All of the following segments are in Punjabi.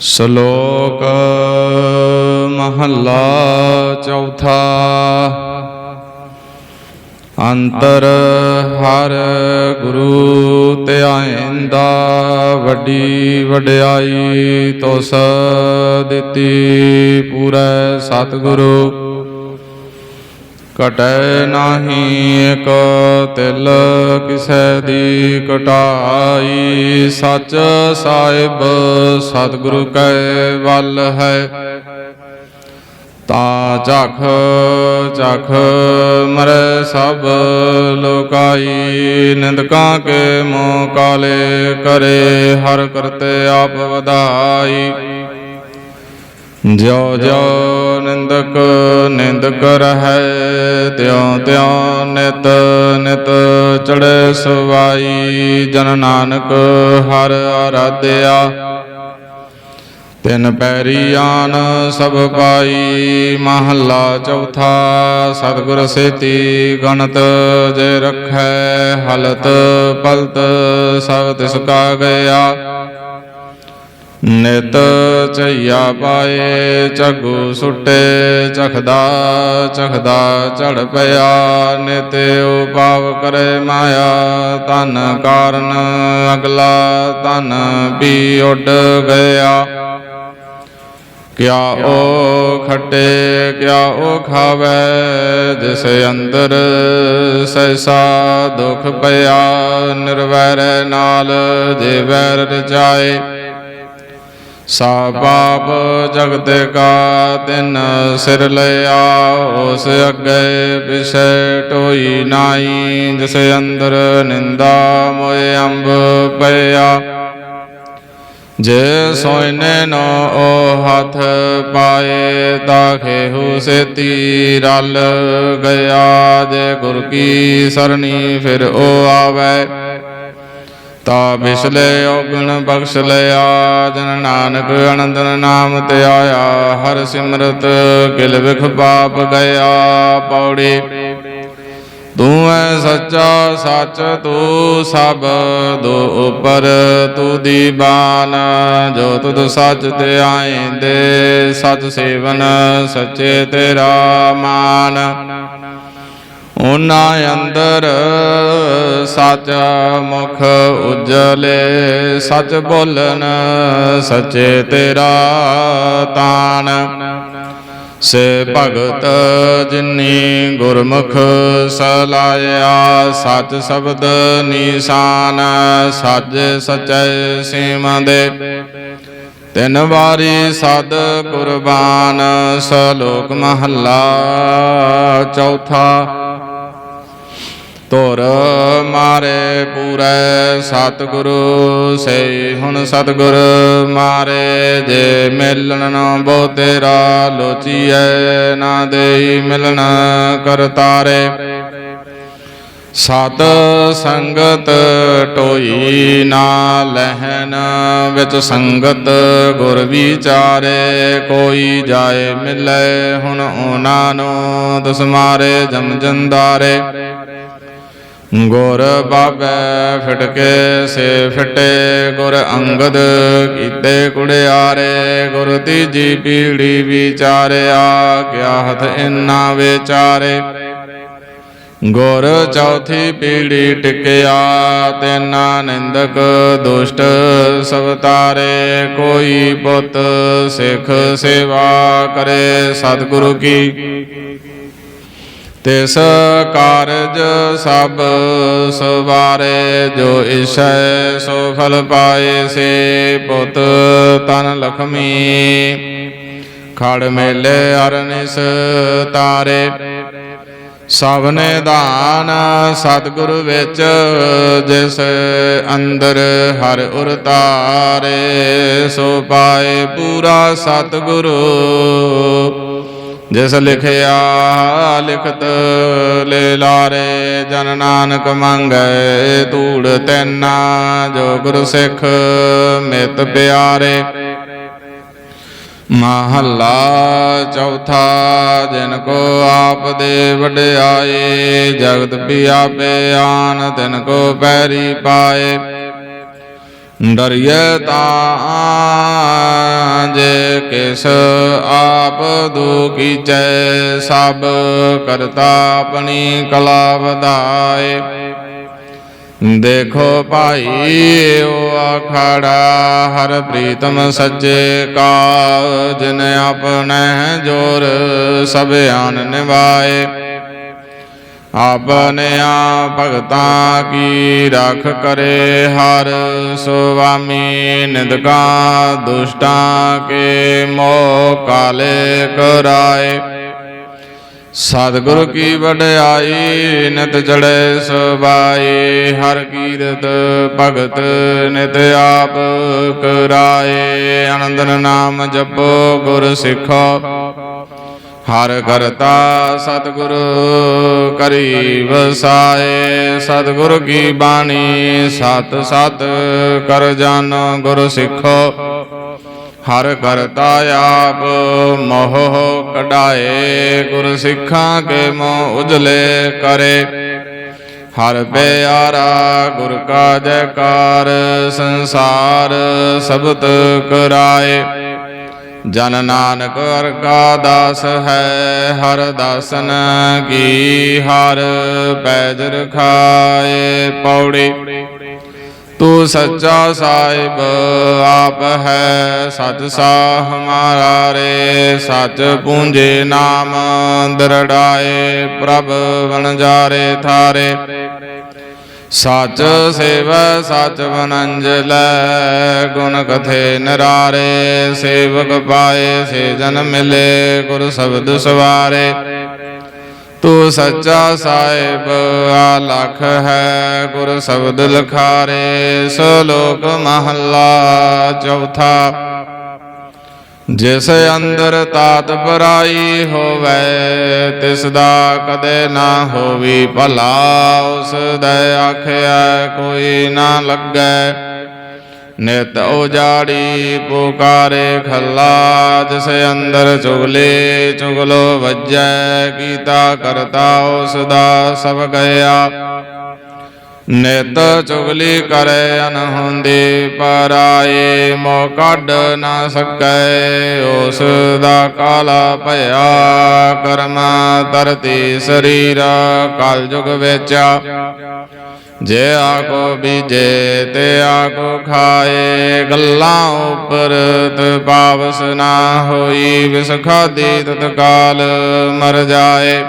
ਸ਼ਲੋਕ ਮਹੱਲਾ ਚੌਥਾ। ਅੰਤਰ ਹਰ ਗੁਰੂ ਧਿਆਇਂਦਾ ਵੱਡੀ ਵਡਿਆਈ ਤੋਸ ਦਿੱਤੀ ਪੂਰੈ ਸਤਿਗੁਰੂ। ਕਟੈ ਨਾਹੀ ਇਕ ਤਿਲ ਕਿਸੈ ਦੀ ਕਟਾਈ। ਸੱਚ ਸਾਹਿਬ, ਸਤਿਗੁਰੂ ਕੈ ਵੱਲ ਹੈ। ਤਾ ਝਖ ਝਖ ਮਰੈ ਸਭ ਲੋਕਾਈ। ਨਿੰਦਕਾਂ ਕੇ ਮੋਹ ਕਾਲੇ ਕਰੇ, ਹਰ ਕਰਤੇ ਆਪ ਵਧਾਈ। ਜੋ ਜੋ ਨਿੰਦਕ ਨਿੰਦਕ ਰਹੈ, ਤਿਉ ਤਿਉ ਨਿਤ ਨਿਤ ਚੜੈ ਸਵਾਈ, ਜਨ ਨਾਨਕ ਹਰ ਆਰਾਧਿਆ। ਤਿਨ ਪੈਰੀ ਆਨ ਸਭ ਪਾਈ, ਮਹੱਲਾ ਚੌਥਾ, ਸਤਿਗੁਰ ਸੇਤੀ ਗਣਤ, ਜੇ ਰਖੈ ਹਲਤ ਪਲਤ, ਸਭ ਤਿਸ ਕਾ ਗਿਆ। ਨਿਤ ਚਈਆ ਪਾਏ, ਝਗੂ ਸੁੱਟੇ ਚਖਦਾ ਚਖਦਾ ਝੜ ਪਿਆ। ਨਿਤ ਉਪਾਵ ਕਰੇ ਮਾਇਆ ਤਨ ਕਾਰਨ ਅਗਲਾ ਤਨ ਵੀ ਉੱਡ ਗਿਆ। ਕਿਆ ਉਹ ਖੱਟੇ, ਕਿਆ ਉਹ ਖਾਵੇ, ਜਿਸ ਅੰਦਰ ਸੈਸਾ ਦੁਖ ਪਿਆ। ਨਿਰਵੈਰ ਨਾਲ ਜੇ ਵੈਰ ਰਚਾਏ ਸਾ ਪਾਪ ਜਗਤ ਕਾ ਤਿਨ ਸਿਰ ਲਿਆ, ਉਸ ਅੱਗੇ ਪਿਛੇ ਟੋਈ ਨਾਈ ਜਿਸ ਅੰਦਰ ਨਿੰਦਾ ਮੋਏ ਅੰਬ ਪਿਆ। ਜੇ ਸੋਇਨੇ ਨੋ ਉਹ ਹੱਥ ਪਾਏ ਤਾਖੇ ਹੋ ਸੇਤੀ ਰਲ ਗਿਆ। ਜੇ ਗੁਰ ਕੀ ਸਰਣੀ ਫਿਰ ਉਹ ਆਵੇ। ਤਾ ਬਿਸਲੇ ਔਗਣ ਬਖਸ਼ ਲਿਆ, ਜਨ ਨਾਨਕ ਅਨੰਦਨ ਨਾਮ ਤੇ ਆਇਆ ਹਰ ਸਿਮਰਤ ਕਿਲ ਵਿਖ ਪਾਪ ਗਿਆ। ਪੌੜੀ, ਤੂੰ ਐ ਸੱਚਾ ਸੱਚ, ਤੂੰ ਸਭ ਦੋ ਉਪਰ, ਤੂੰ ਦੀਵਾਨ, ਜੋ ਤੁਧ ਸੱਚ ਤੇ ਆਏਂਦੇ ਸੱਚ ਸੇਵਨ, ਸੱਚੇ ਤੇਰਾ ਮਾਨ। ਉਹਨਾਂ ਅੰਦਰ ਸੱਚ ਮੁਖ ਉਜਲੇ, ਸੱਚ ਬੋਲਨ ਸੱਚੇ ਤੇਰਾ ਤਾਨ ਸੇ ਭਗਤ ਜਿਨੀ ਗੁਰਮੁਖ ਸਲਾਇਆ, ਸੱਚ ਸ਼ਬਦ ਨੀਸਾਨ ਸੱਜ ਸਚੈ ਸੀਮੰਦੇ। ਤਿੰਨ ਵਾਰੀ ਸਦ ਕੁਰਬਾਨ, ਸਲੋਕ ਮਹੱਲਾ ਚੌਥਾ ਧੁਰ ਮਾਰੇ ਪੂਰੈ ਸਤਿਗੁਰੂ ਸੇ ਹੁਣ ਸਤਿਗੁਰ ਮਾਰੇ। ਜੇ ਮਿਲਣ ਨ ਬੋ ਤੇਰਾ, ਲੋਚੀਐ ਨਾ ਦੇਈ ਮਿਲਣ ਕਰਤਾਰੇ ਸਤ ਸੰਗਤ ਟੋਈ ਨਾ ਲਹਿਨ ਵਿੱਚ ਸੰਗਤ ਗੁਰ ਵਿਚਾਰੇ। ਕੋਈ ਜਾਏ ਮਿਲੇ ਹੁਣ ਉਹਨਾਂ ਨੂੰ ਦਸਮਾਰੇ ਜਮ ਜੰਦਾਰੇ। ਗੁਰ ਬਾਬੇ ਫਿਟਕੇ, ਸੇ ਫਿਟੇ ਗੁਰ ਅੰਗਦ ਕੀਤੇ ਕੁੜਿਆਰੇ, ਗੁਰ ਤੀਜੀ ਪੀੜੀ ਵਿਚਾਰਿਆ, ਕਿਆ ਹਥ ਇਨਾ ਵਿਚਾਰੇ। ਗੁਰ ਚੌਥੀ ਪੀੜੀ ਟਿਕਿਆ ਤੈਨਾ ਨਿੰਦਕ ਦੁਸ਼ਟ ਸਵਤਾਰੇ, ਕੋਈ ਪੁੱਤ ਸਿੱਖ ਸੇਵਾ ਕਰੇ ਸਤਿਗੁਰੂ ਕੀ। ਤਿਸ ਕਾਰਜ ਸਭ ਸਵਾਰੇ, ਜੋ ਇਸੈ ਸੋ ਫਲ ਪਾਏ ਸੇ ਪੁੱਤ ਤਨ ਲਖਮੀ। ਖੜ ਮੇਲੇ ਅਰਨਿਸ ਤਾਰੇ, ਸਭਨੇ ਦਾਨ ਸਤਿਗੁਰ ਵਿੱਚ, ਜਿਸ ਅੰਦਰ ਹਰ ਉਰ ਤਾਰੇ, ਸੋ ਪਾਏ ਪੂਰਾ ਸਤਿਗੁਰੂ। ਜਿਸ ਲਿਖਿਆ ਲਿਖਤ ਲੈ ਲਾਰੇ, ਜਨ ਨਾਨਕ ਮੰਗੈ ਧੂੜ ਤੈਨਾ, ਜੋ ਗੁਰ ਸਿੱਖ ਮਿਤ ਪਿਆਰੇ। ਮਹੱਲਾ ਚੌਥਾ, ਜਿਨ ਕੋ ਆਪ ਦੇ ਵਡਿਆਏ, ਜਗਤ ਪਿਆਪੇ ਆਨ, ਤਿਨ ਕੋ ਪੈਰੀ ਪਾਏ। ਡਰਿਏ ਤਾਂ ਕਿਸ ਆਪ ਦੁਖੀਚੈ ਕੀਚੈ ਸਭ ਕਰਤਾ ਆਪਣੀ ਕਲਾ ਵਧਾਏ। ਦੇਖੋ ਭਾਈ, ਉਹ ਆਖੜਾ ਹਰ ਪ੍ਰੀਤਮ ਸੱਚੇ ਕਾ ਜਿਨ ਆਪਣੇ ਜੋਰ ਸਭ ਆਨ ਨਿਵਾਏ। ਆਪਣੇ ਆ ਭਗਤਾਂ ਕੀ ਰੱਖ ਕਰੇ ਹਰ ਸੁਆਮੀ, ਨਿੰਦਕਾਂ, ਦੁਸ਼ਟਾਂ ਕੇ ਮੋਹ ਕਾਲੇ ਕਰਾਏ। ਸਤਿਗੁਰ ਕੀ ਵਡਿਆਈ, ਨਿਤ ਚੜੈ ਸਬਾਈ ਹਰ ਕੀਰਤ ਭਗਤ ਨਿਤ ਆਪ ਕਰਾਏ। ਆਨੰਦਨ ਨਾਮ ਜਪੋ ਗੁਰ ਸਿੱਖੋ। ਹਰ ਕਰਤਾ ਸਤਿਗੁਰ ਕਰੀ ਵਸਾਏ ਸਤਿਗੁਰ ਕੀ ਬਾਣੀ? ਸਤ ਸਤ ਕਰ ਜਨ ਗੁਰ ਸਿੱਖੋ। ਹਰ ਕਰਤਾ ਆਪ ਮੋਹ ਕਢਾਏ। ਗੁਰ ਸਿੱਖਾਂ ਕੇ ਮੋਹ ਉਜਲੇ ਕਰੇ। ਹਰ ਪਿਆਰਾ ਗੁਰ ਕਾ ਜੈਕਾਰ ਸੰਸਾਰ ਸਬਤ ਕਰਾਏ। ਜਨ ਨਾਨਕ ਹਰ ਕਾ ਦਾਸ ਹੈ, ਹਰ ਦਾਸਨ ਕੀ ਹਰ ਪੈਜ ਰਖਾਏ ਪੌੜੀ। ਤੂੰ ਸੱਚਾ ਸਾਹਿਬ ਆਪ ਹੈ ਸਤ ਸਾਹ ਹਮਾਰਾ ਰੇ ਸੱਚ ਪੂੰਜੇ ਨਾਮ ਦਰੜਾਏ, ਪ੍ਰਭ ਵਣਜਾਰੇ ਥਾਰੇ। ਸਚ ਸੇਵ, ਸਚ ਵਨੰਜਲੈ, ਗੁਣ ਕਥੇ ਨਰਾਰੇ, ਸੇਵਕ ਪਾਏ ਸੇ ਜਨ ਮਿਲੇ, ਗੁਰ ਸ਼ਬਦ ਸਵਾਰੇ। ਤੂੰ ਸੱਚਾ ਸਾਹਿਬ ਆਲਖ ਹੈ, ਗੁਰ ਸ਼ਬਦ ਲਖਾਰੇ, ਸਲੋਕ ਮਹੱਲਾ ਚੌਥਾ। ਜਿਸ ਅੰਦਰ ਤਾਤ ਪਰਾਈ ਹੋਵੇ, ਤਿਸ ਦਾ ਕਦੇ ਨਾ ਹੋਵੀ ਭਲਾ। ਉਸ ਦਾ ਆਖਿਆ ਕੋਈ ਨਾ ਲੱਗੈ। ਨਿਤ ਉਜਾੜੀ ਪੁਕਾਰੇ ਖੱਲਾ, ਜਿਸ ਅੰਦਰ ਚੁਗਲੇ ਚੁਗਲੋ ਵੱਜੈ, ਕੀਤਾ ਕਰਤਾ ਉਸ ਦਾ ਸਭ ਗਿਆ। ਨਿਤ ਚੁਗਲੀ ਕਰੇ ਅਨਹੁੰਦੀ ਪਰਾਏ ਮੋ ਕੱਢ ਨਾ ਸਕੈ, ਉਸ ਦਾ ਕਾਲਾ ਭਇਆ ਕਰਮ ਤਰਤੀ ਸਰੀਰ ਕਲ ਯੁਗ ਵਿੱਚ। ਜੇ ਆਕੋ ਬੀਜੇ ਤੇ ਆਕੋ ਖਾਏ, ਗੱਲਾਂ ਉਪਰ ਤਪਾਵਸ ਨਾ ਹੋਈ, ਵਿਸਖਾਦੀ ਤਤਕਾਲ ਮਰ ਜਾਏ।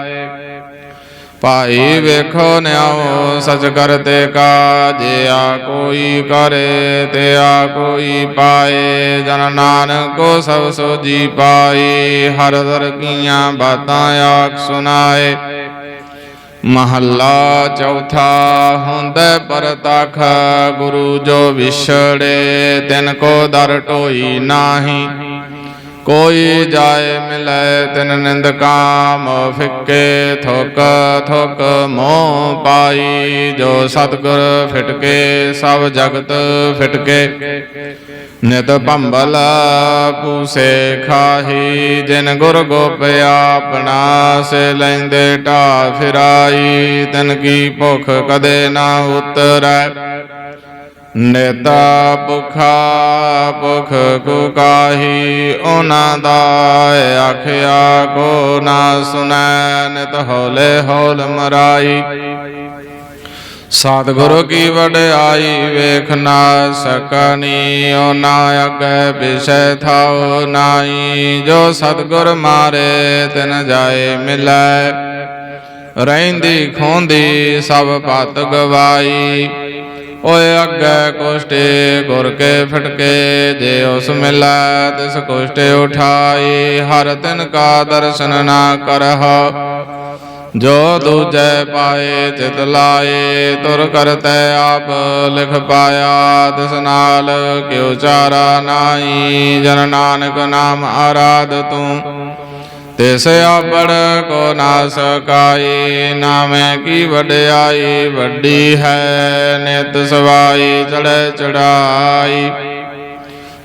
ਭਾਈ ਵੇਖੋ ਨਿਆਓ ਸਚ ਕਰਤੇ ਕਾ ਜੇ ਆ ਕੋਈ ਕਰੇ ਤੇ ਆ ਕੋਈ ਪਾਏ। ਜਨ ਨਾਨਕੋ ਸਭ ਸੋਜੀ ਪਾਈ ਹਰ ਦਰ ਕੀਆਂ ਬਾਤਾਂ ਆਖ ਸੁਨਾਏ ਮਹੱਲਾ ਚੌਥਾ ਹੁੰਦੈ ਪਰਤਖ ਗੁਰੂ ਜੋ ਵਿਛੜੇ ਤਿਨ ਕੋ ਦਰ ਢੋਈ ਨਾਹੀ। ਕੋਈ ਜਾਏ ਮਿਲੈ ਤਿਨ ਨਿੰਦ ਕਾਮ, ਫਿੱਕੇ ਥੁਕ ਥੁਕ ਮੋਹ ਪਾਈ। ਜੋ ਸਤਗੁਰ ਫਿਟਕੇ, ਸਭ ਜਗਤ ਫਿਟਕੇ। ਨਿਤ ਭੰਬਲ ਪੂਸੇ ਖਾਹੀ। ਜਿਨ ਗੁਰ ਗੋਪਿਆ ਆਪਣਾ ਸੇ ਲੈਂਦੇ ਢਾ ਫਿਰਾਈ। ਤਨ ਕੀ ਭੁਖ ਕਦੇ ਨਾ ਉਤਰੈ। ਨੇਤਾ ਭੁਖਾ ਭੁਖ ਕੋ ਕਾਹੀ, ਉਹਨਾਂ ਦਾ ਆਖਿਆ, ਕੋ ਨਾ ਸੁਨੈ, ਨਿਤ ਹੌਲੇ ਹੌਲ ਮਰਾਈ ਸਤਿਗੁਰੂ ਕੀ ਵਡਿਆਈ ਵੇਖ ਨਾ ਸਕਨੀ ਓ ਨਾ ਅਗੈ ਵਿਸ਼ੈ ਥਾਉ ਨਾਈ ਜੋ ਸਤਿਗੁਰ ਮਾਰੇ, ਤਿਨ ਜਾਏ ਮਿਲੈ। ਰਹਿੰਦੀ ਖੋਂਦੀ ਸਭ ਪਤ ਗਵਾਈ ਓਏ ਅੱਗੇ ਕੁਸ਼ਟੇ ਗੁਰ ਕੇ ਫਟਕੇ ਜੇ ਉਸ ਮਿਲੈ ਤਿਸ ਕੋਸ਼ਟੇ ਉਠਾਈ, ਹਰ ਤਿਨ ਕਾ ਦਰਸ਼ਨ ਨਾ ਕਰਹੁ। ਜੋ ਦੂਜੈ ਪਾਏ ਤਿਤ ਲਾਏ, ਤੁਰ ਕਰਤੈ ਆਪ ਲਿਖ ਪਾਇਆ, ਤਿਸ ਨਾਲ ਕਿਉ ਚਾਰਾ ਨਾਹੀ, ਜਨ ਨਾਨਕ ਨਾਮ ਆਰਾਧ ਤੂੰ। ਤਿਸ ਆਪੜ ਕੋ ਨਾ ਸਕਾਈ ਨਾਮੈ ਕੀ ਵਡਿਆਈ, ਵੱਡੀ ਹੈ ਨਿਤ ਸਵਾਈ ਚੜੈ ਚੜਾਈ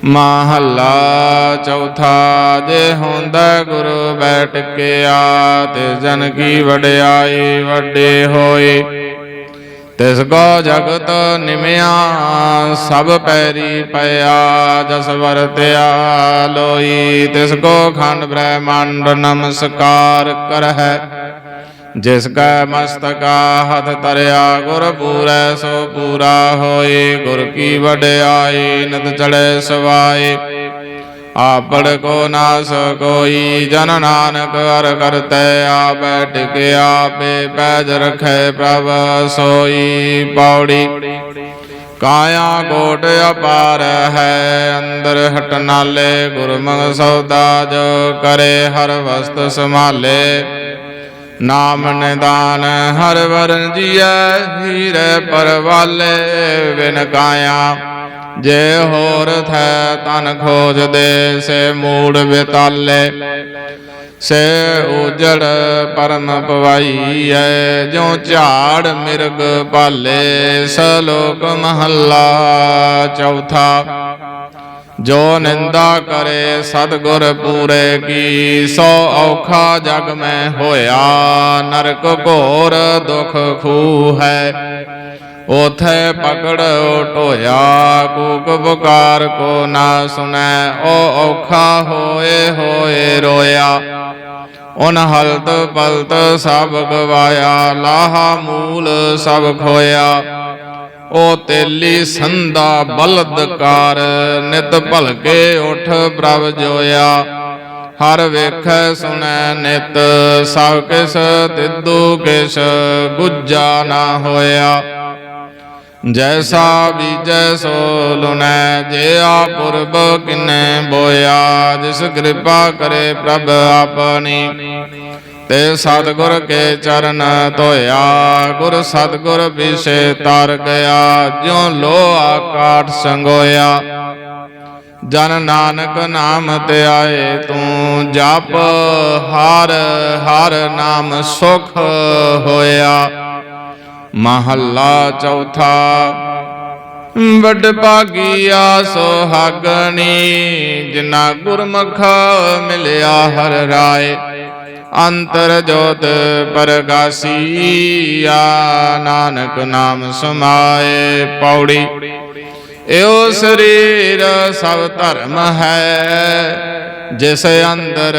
ਮਹੱਲਾ ਚੌਥਾ, ਜੇ ਹੁੰਦਾ ਗੁਰੂ ਬੈਠ ਕੇ ਆ, ਤੇ ਜਨ ਕੀ ਵਡਿਆਈ, ਵੱਡੇ ਹੋਏ। ਤਿਸ ਕੋ ਜਗਤ ਨਿਮਿਆ, ਸਭ ਪੈਰੀ ਪਿਆ, ਜਸ ਵਰਤਿਆ ਲੋਈ ਤਿਸ ਕੋ ਖੰਡ ਬ੍ਰਹਮੰਡ ਨਮਸਕਾਰ ਕਰਹਿ। ਜਿਸ ਕੈ ਮਸਤਕਾ ਹੱਥ ਤਰਿਆ ਗੁਰ ਪੂਰੈ, ਸੋ ਪੂਰਾ ਹੋਏ। ਗੁਰ ਕੀ ਵਡਿਆਈ ਨਤ ਚੜੈ ਸਵਾਏ। ਆਪੜ ਕੋ ਨਾਸ ਕੋਈ, ਜਨ ਨਾਨਕ ਹਰ ਕਰਤੈ ਆਪੈ, ਟਿਕ ਆਪੇ ਪੈਜ ਰਖੈ ਪ੍ਰਭ ਸੋਈ। ਪੌੜੀ, ਕਾਇਆ ਕੋਟ ਅਪਾਰ ਹੈ, ਅੰਦਰ ਹਟ ਨਾਲੇ ਗੁਰਮੁਖ ਸੌਦਾ ਜੋ ਕਰੇ, ਹਰ ਵਸਤ ਸੰਭਾਲੇ। ਨਾਮ ਨਿਦਾਨ ਹਰ ਵਰਨ ਜੀਐ ਹੀਰੇ ਪਰਵਾਲੇ, ਬਿਨ ਕਾਇਆ ਜੇ ਹੋਰ ਥੈ ਤਨ ਖੋਜਦੇ ਸੇ ਮੂੜ ਵਿਤਾਲੇ। ਸੇ ਉਜੜ ਪਰਮ ਪਵਾਈਐ ਜੋ ਝਾੜ ਮਿਰਗ ਪਾਲੇ ਸਲੋਕ ਮਹੱਲਾ ਚੌਥਾ। ਜੋ ਨਿੰਦਾ ਕਰੇ ਸਤਗੁਰ ਪੂਰੇ ਕੀ, ਸੋ ਔਖਾ ਜਗ ਮੈਂ ਹੋਇਆ, ਨਰਕ ਘੋਰ ਦੁਖ ਖੂ ਹੈ। ਉਥੇ ਪਕੜ ਢੋਇਆ ਕੂਕ ਪੁਕਾਰ ਕੋ ਨਾ ਸੁਣੈ ਉਹ ਔਖਾ ਹੋਏ ਹੋਏ ਰੋਇਆ। ਉਨ ਹਲਤ ਪਲਤ ਸਭ ਗਵਾਇਆ, ਲਾਹਾ ਮੂਲ ਸਭ ਖੋਇਆ। ਉਹ ਤੇਲੀ ਸੰਦਾ ਬਲਦਕਾਰ ਨਿਤ ਭਲਕੇ ਉਠ ਪ੍ਰਭ ਜੋਇਆ। ਹਰ ਵੇਖੈ ਸੁਣੈ ਨਿਤ, ਸਭ ਕਿਸ ਤਿੱਦੂ ਕਿਸ ਗੁੱਜਾ ਨਾ ਹੋਇਆ। ਜੈਸਾ ਬੀਜੈ ਸੋ ਲੁਨੈ ਜੇ ਆ ਪੁਰਬ ਕਿਨੈ ਬੋਇਆ, ਜਿਸ ਕਿਰਪਾ ਕਰੇ ਪ੍ਰਭ ਆਪਣੀ। ਤੇ ਸਤਿਗੁਰ ਕੇ ਚਰਨ ਧੋਇਆ, ਗੁਰ ਸਤਿਗੁਰ ਵਿਸੇ ਤਰ ਗਿਆ, ਜਿਉ ਲੋਹਾ ਕਾਠ ਸੰਗੋਇਆ। ਜਨ ਨਾਨਕ ਨਾਮ ਤੇ ਆਏ ਤੂੰ, ਜਪ ਹਰ ਹਰ ਨਾਮ ਸੁਖ ਹੋਇਆ। ਮਹੱਲਾ ਚੌਥਾ। ਵਡ ਭਾਗੀਆ ਸੁਹਾਗਣੀ ਜਿਨਾ ਗੁਰਮੁਖ ਮਿਲਿਆ ਹਰ ਰਾਏ। ਅੰਤਰ ਜੋਤ ਪ੍ਰਗਾਸੀਆ, ਨਾਨਕ ਨਾਮ ਸਮਾਏ ਪੌੜੀ। ਏਉ ਸਰੀਰ ਸਭ ਧਰਮ ਹੈ ਜਿਸ ਅੰਦਰ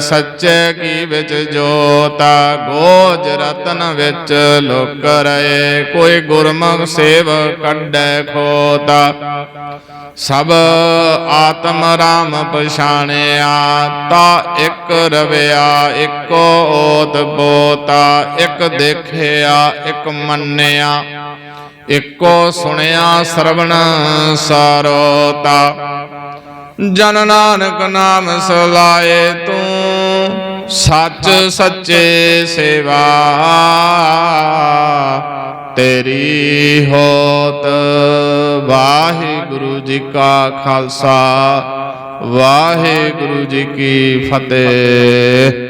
ਸੱਚੇ ਕੀ ਵਿੱਚ ਜੋਤਾ, ਗੋਜ ਰਤਨ ਵਿੱਚ ਲੋਕ ਰਹੇ, ਕੋਈ ਗੁਰਮੁਖ ਸੇਵ ਕੱਢੈ ਖੋਤਾ। ਸਭ ਆਤਮ ਰਾਮ ਪਛਾਣਿਆ, ਤਾ ਇੱਕ ਰਵਿਆ, ਇੱਕੋ ਓਤ ਬੋਤਾ, ਇੱਕ ਦੇਖਿਆ, ਇੱਕ ਮੰਨਿਆ, ਇੱਕੋ ਸੁਣਿਆ, ਸਰਵਣ ਸਾਰੋਤਾ। ਜਨ ਨਾਨਕ ਨਾਮ ਸਲਾਏ ਤੂੰ। ਸੱਚ ਸੱਚੇ ਸੇਵਾ ਤੇਰੀ ਹੋਤ। ਵਾਹਿਗੁਰੂ ਜੀ ਕਾ ਖਾਲਸਾ, ਵਾਹਿਗੁਰੂ ਜੀ ਕੀ ਫਤਿਹ।